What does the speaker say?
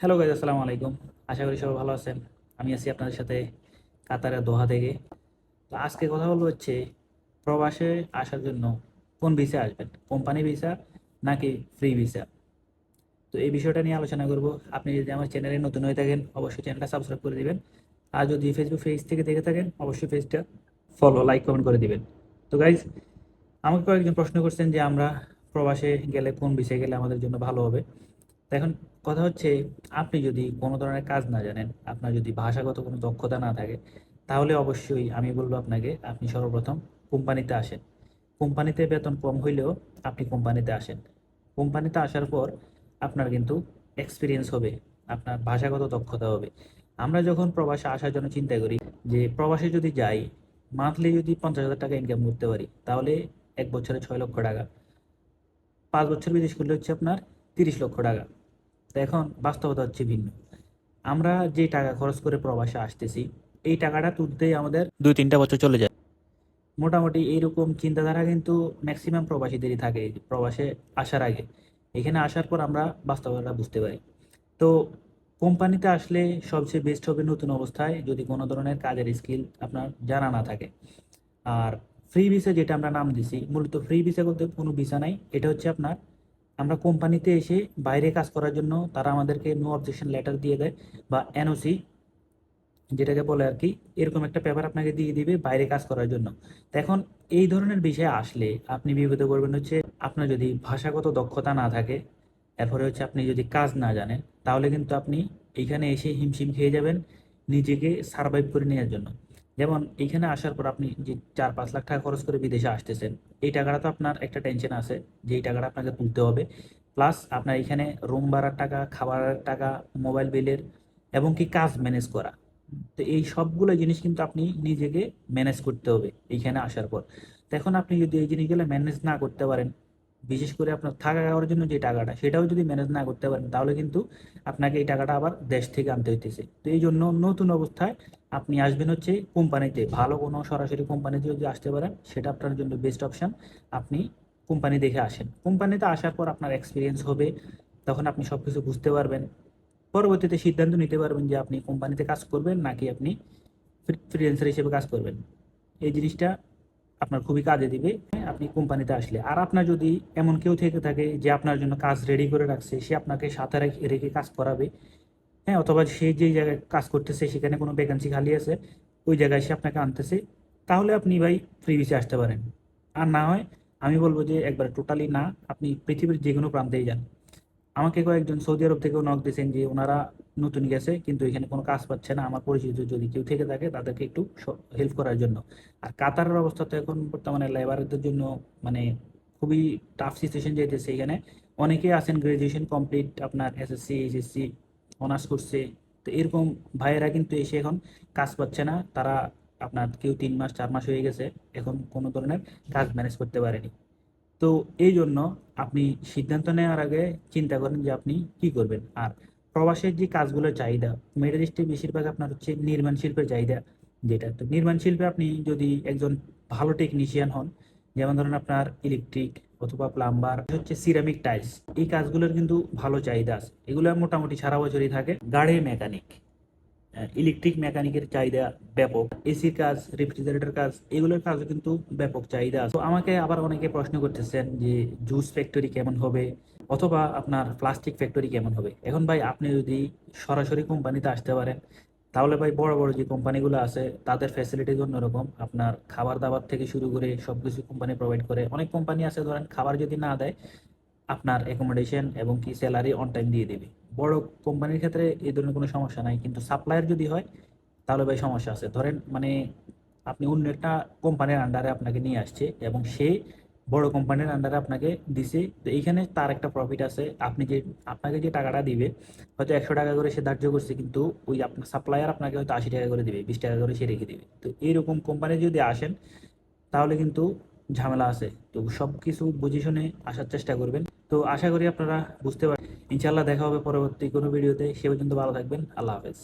Hello guys আসসালামু আলাইকুম। আশা করি সবাই ভালো আছেন। আমি আছি আপনাদের সাথে কাতারের দোহা থেকে। তো আজকে কথা বলব হচ্ছে প্রবাসে আসার জন্য কোন ভিসা আসবেন? কোম্পানি ভিসা নাকি ফ্রি ভিসা তো এই বিষয়টা নিয়ে আলোচনা করব। আপনি যদি আমার চ্যানেলে নতুন হয়ে থাকেন, অবশ্যই চ্যানেলটা সাবস্ক্রাইব করে দিবেন। আর যদি ফেসবুক পেজ থেকে দেখে থাকেন, অবশ্যই পেজটা ফলো লাইক কমেন্ট করে দিবেন। তো গাইজ আমাকে কয়েকজন প্রশ্ন করছেন যে আমরা প্রবাসে গেলে কোন বিষয়ে গেলে আমাদের জন্য ভালো হবে। এখন কথা হচ্ছে, আপনি যদি কোনো ধরনের কাজ না জানেন, আপনার যদি ভাষাগত কোনো দক্ষতা না থাকে, তাহলে অবশ্যই আমি বলব আপনাকে, আপনি সর্বপ্রথম কোম্পানিতে আসেন। কোম্পানিতে বেতন কম হইলেও আপনি কোম্পানিতে আসেন। কোম্পানিতে আসার পর আপনার কিন্তু এক্সপিরিয়েন্স হবে, আপনার ভাষাগত দক্ষতা হবে। আমরা যখন প্রবাসে আসার জন্য চিন্তা করি যে, প্রবাসে যদি যাই, মান্থলি যদি পঞ্চাশ হাজার টাকা ইনকাম করতে পারি, তাহলে এক বছরে ছয় লক্ষ টাকা। পাঁচ বছর বিদেশ করলে হচ্ছে আপনার তিরিশ লক্ষ টাকা। এখন বাস্তবতা হচ্ছে ভিন্ন। আমরা যে টাকা খরচ করে প্রবাসে আসতেছি, এই টাকাটা তুলতেই আমাদের দুই তিনটা বছর চলে যায়। মোটামুটি এইরকম চিন্তাধারা কিন্তু ম্যাক্সিমাম প্রবাসীদেরই থাকে প্রবাসে আসার আগে। এখানে আসার পর আমরা বাস্তবতা বুঝতে পারি। তো কোম্পানিতে আসলে সবচেয়ে বেস্ট হবে নতুন অবস্থায় যদি কোনো ধরনের কাজের স্কিল আপনার জানা না থাকে। আর ফ্রি ভিসা যেটা আমরা নাম দিছি, মূলত ফ্রি ভিসা বলতে কোনো ভিসা নাই, এটা হচ্ছে আপনার আমরা কোম্পানিতে এসে বাইরে কাজ করার জন্য তারা আমাদেরকে নো অবজেকশন লেটার দিয়ে দেয় বা এনওসি যেটাকে বলে আর কি, এরকম একটা পেপার আপনাকে দিয়ে দিবে বাইরে কাজ করার জন্য। এখন এই ধরনের বিষয়ে আসলে আপনি বিপদে পড়বেন হচ্ছে আপনার যদি ভাষাগত দক্ষতা না থাকে, এরপরে হচ্ছে আপনি যদি কাজ না জানেন, তাহলে কিন্তু আপনি এইখানে এসে হিমশিম খেয়ে যাবেন নিজেকে সার্ভাইভ করে নেওয়ার জন্য। যেমন এইখানে আসার পর আপনি যে চার পাঁচ লাখ টাকা খরচ করে বিদেশে আসতেছেন, এই টাকাটা তো আপনার একটা টেনশন আছে যে এই টাকাটা আপনাকে তুলতে হবে। প্লাস আপনার এখানে রুম ভাড়ার টাকা, খাবারের টাকা মোবাইল বিলের এবং কি কাজ ম্যানেজ করা। তো এই সবগুলো জিনিস কিন্তু আপনি নিজেকে ম্যানেজ করতে হবে এইখানে আসার পর। তো এখন আপনি যদি এই জিনিসগুলো ম্যানেজ না করতে পারেন বিশেষ করে আপনার থাকা খাওয়ার জন্য যে টাকাটা, সেটাও যদি ম্যানেজ না করতে পারেন, তাহলে কিন্তু আপনাকে এই টাকাটা আবার দেশ থেকে আনতে হইতেছে। তো এই জন্য নতুন অবস্থায় আপনি আসবেন হচ্ছে কোম্পানিতে। ভালো কোনো সরাসরি কোম্পানিতে যদি আসতে পারেন, সেটা আপনার জন্য বেস্ট অপশান আপনি কোম্পানি দেখে আসেন। কোম্পানিতে আসার পর আপনার এক্সপিরিয়েন্স হবে, তখন আপনি সব কিছু বুঝতে পারবেন। পরবর্তীতে সিদ্ধান্ত নিতে পারবেন যে আপনি কোম্পানিতে কাজ করবেন নাকি আপনি ফ্রিল্যান্সার হিসেবে কাজ করবেন। এই জিনিসটা আপনার খুবই কাজে দিবে। আপনি কোম্পানিতে আসলে। আর আপনার যদি এমন কেউ থেকে থাকে যে আপনার জন্য কাজ রেডি করে রাখছে, সে আপনাকে সাথে রেখে কাজ করাবে। হ্যাঁ অথবা সে যে জায়গায় কাজ করতেছে, সেখানে কোনো ভ্যাকেন্সি খালি আছে, ওই জায়গায় সে আপনাকে আনতেছে। তাহলে আপনি ভাই ফ্রি ভিসে আসতে পারেন। আর না হয়, আমি বলব যে একবার টোটালি না, আপনি পৃথিবীর যে কোনো প্রান্তেই যান। আমাকে কয়েকজন সৌদি আরব থেকেও নক দিয়েছেন যে ওনারা নতুন গেছে, কিন্তু এখানে কোনো কাজ পাচ্ছে না। আমার পরিচিত যদি কেউ থেকে থাকে, তাদেরকে একটু হেল্প করার জন্য। আর কাতারের অবস্থা তো এখন বর্তমানে লেবারদের জন্য মানে খুবই টাফ সিচুয়েশন যেতেছে এখানে। অনেকেই আছেন গ্রাজুয়েশন কমপ্লিট আপনার এসএসসি এইচএসসি অনার্স করছে। তো এরকম ভাইয়েরা কিন্তু এসে এখন কাজ পাচ্ছে না। তারা আপনার কেউ তিন মাস, চার মাস হয়ে গেছে। এখন কোনো ধরনের কাজ ম্যানেজ করতে পারেনি। তো এই জন্য আপনি সিদ্ধান্ত নেওয়ার আগে চিন্তা করেন যে আপনি কি করবেন। আর প্রবাসের যে কাজগুলোর চাহিদা মিডল ইস্টে বেশিরভাগ আপনার হচ্ছে নির্মাণ শিল্পের চাহিদা। যেটা তো নির্মাণ শিল্পে আপনি যদি একজন ভালো টেকনিশিয়ান হন, যেমন ধরেন আপনার ইলেকট্রিক অথবা প্লাম্বার হচ্ছে সিরামিক টাইলস এই কাজগুলোর কিন্তু ভালো চাহিদা আছে। এগুলো মোটামুটি সারা বছরই থাকে। গাড়ির মেকানিক ইলেকট্রিক মেকানিকের চাহিদা ব্যাপক এসির কাজ রেফ্রিজারেটর কাজ, এগুলোর কাজও কিন্তু ব্যাপক চাহিদা আছে। তো আমাকে আবার অনেকে প্রশ্ন করতেছেন যে জুস ফ্যাক্টরি কেমন হবে অথবা আপনার প্লাস্টিক ফ্যাক্টরি কেমন হবে। এখন ভাই আপনি যদি সরাসরি কোম্পানিতে আসতে পারেন, তাহলে ভাই বড় বড় যে কোম্পানিগুলো আছে, তাদের ফ্যাসিলিটিস অন্যরকম। আপনার খাবার দাবার থেকে শুরু করে সবকিছু কোম্পানি প্রোভাইড করে। অনেক কোম্পানি আছে ধরেন, খাবার যদি না দেয়, আপনার অ্যাকোমোডেশন এবং কি স্যালারি অন টাইম দিয়ে দেবে। বড় কোম্পানির ক্ষেত্রে এই ধরনের কোনো সমস্যা নাই, কিন্তু সাপ্লায়ার যদি হয়, তাহলে ভাই সমস্যা আছে। ধরেন মানে আপনি অন্য একটা কোম্পানির আন্ডারে আপনাকে নিয়ে আসছে এবং সে বড় কোম্পানির আন্ডারে আপনাকে দিছে। তো এইখানে তার একটা প্রফিট আছে। আপনি যে, আপনাকে যে টাকাটা দিবে, হয়তো একশো টাকা করে সে ধার্য করছে, কিন্তু ওই আপনার সাপ্লায়ার আপনাকে হয়তো আশি টাকা করে দিবে, বিশ টাকা করে সে রেখে দিবে। তো এইরকম কোম্পানি যদি আসেন, তাহলে কিন্তু ঝামেলা আছে। তো সব কিছু বুঝে শুনে আসার চেষ্টা করবেন। তো আশা করি আপনারা বুঝতে পারেন ইনশাল্লাহ দেখা হবে পরবর্তী কোনো ভিডিওতে। সে পর্যন্ত ভালো থাকবেন। আল্লাহ হাফেজ।